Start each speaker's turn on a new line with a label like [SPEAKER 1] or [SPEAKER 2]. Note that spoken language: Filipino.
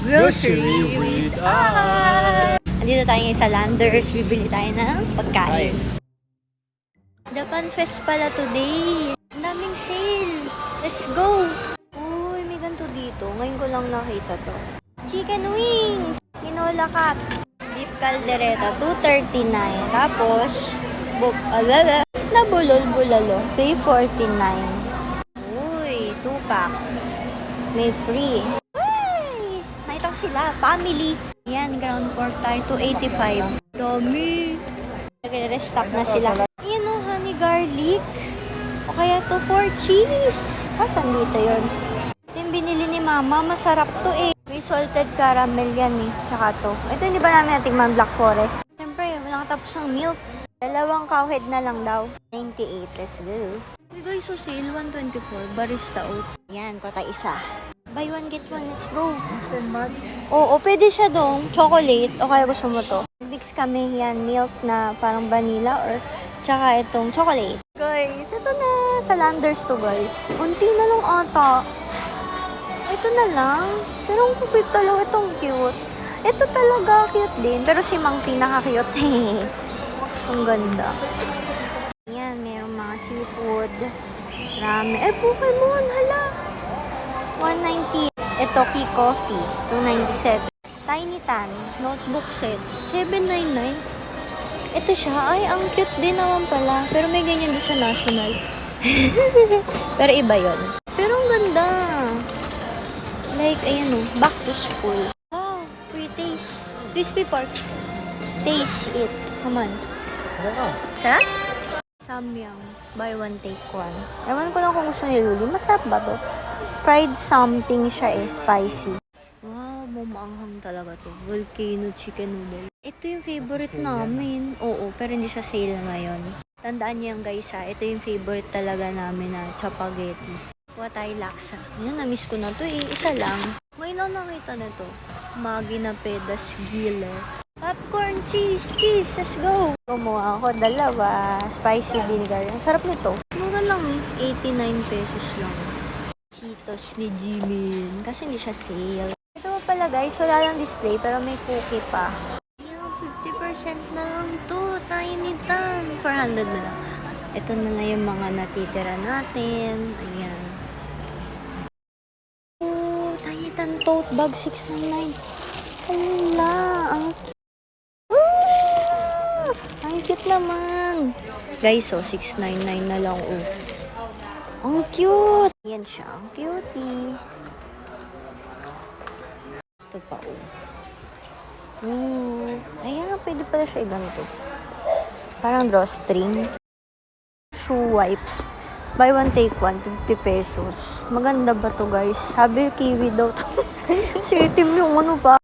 [SPEAKER 1] Grocery with us.
[SPEAKER 2] Andito tayo ngayon sa Landers. Bibili tayo ng pagkain. Japan Fest pala today. Ang daming sale. Let's go! Uy, may ganito dito. Ngayon ko lang nakita to. Chicken wings! Tinola cut. Beef caldereta, 239. Tapos, buk alala, nabulol bulalo, 349. Uy, 2 pack. May free. Sila. Family. Yan, ground pork tayo. 285. Dami. Nagre-restock na sila. Ayan o, honey garlic. O kaya to for cheese. Kasan dito? Ito yung binili ni mama. Masarap to eh. May salted caramel yan eh. Tsaka to. Ito hindi ba namin natingman Black Forest? Siyempre, wala katapos ng milk. Dalawang cowhead na lang daw. 98. Let's go. Uy guys, so sale 124. Barista oat. Yan, kota isa. Buy one, get one. Let's go. Oo, pwede siya dong. Chocolate. O kaya gusto mo to. Mix kami yan. Milk na parang vanilla or tsaka itong chocolate. Guys, ito na. Sa Landers to guys. Unti na lang ata. Ito na lang. Pero ang cute talaga. Itong cute. Ito talaga cute din. Pero si Mang pinaka-cute. ang ganda. Yan, mayroong mga seafood. Rami. Eh, Pokemon, hala. 190. Ito, key coffee. 297. Tiny Tan, notebook set. 799. Ito siya. Ay, ang cute din naman pala. Pero may ganyan din sa national. Pero iba yon. Pero ang ganda. Like, ayan o. Back to school. Wow, free taste. Crispy pork. Taste it. Come on. Sarap? Samyang. Buy one, take one. Ewan ko lang kung gusto ni Luli. Masarap ba to? Fried something siya eh. Spicy. Wow, mumaanghang talaga to. Volcano chicken noodle. Ito yung favorite namin. Oo, pero hindi siya sale ngayon. Tandaan niyo yung guys ha. Ito yung favorite talaga namin na chapageti. Kuha tayo laksa. Yan, na-miss ko na to eh. Isa lang. Ngayon lang nakita na to. Magi na pedas gila. Popcorn, cheese, cheese. Let's go. Kumuha ako dalawa. Spicy vinegar. Ang sarap nito. Mura lang eh. 89 pesos lang. Cheetos ni Jimin. Kasi hindi siya sale. Ito pala guys, wala lang display pero may cookie pa. Yan, 50% na lang to. Tiny tan. 400 na lang. Ito na na yung mga natitira natin. Ayan. Oh, tiny tan tote bag 699. Hala, ang cute. Ang cute naman. Guys, oh, 699 na lang, oh. Ang cute! Yan siya, ang cutie. Ito pa, oh. Ooh. Ayan, pwede pala siya ganito. Parang drawstring. Shoe wipes. Buy one, take one. 50 pesos. Maganda ba to guys? Sabi kiwi daw to. si itim yung ano pa.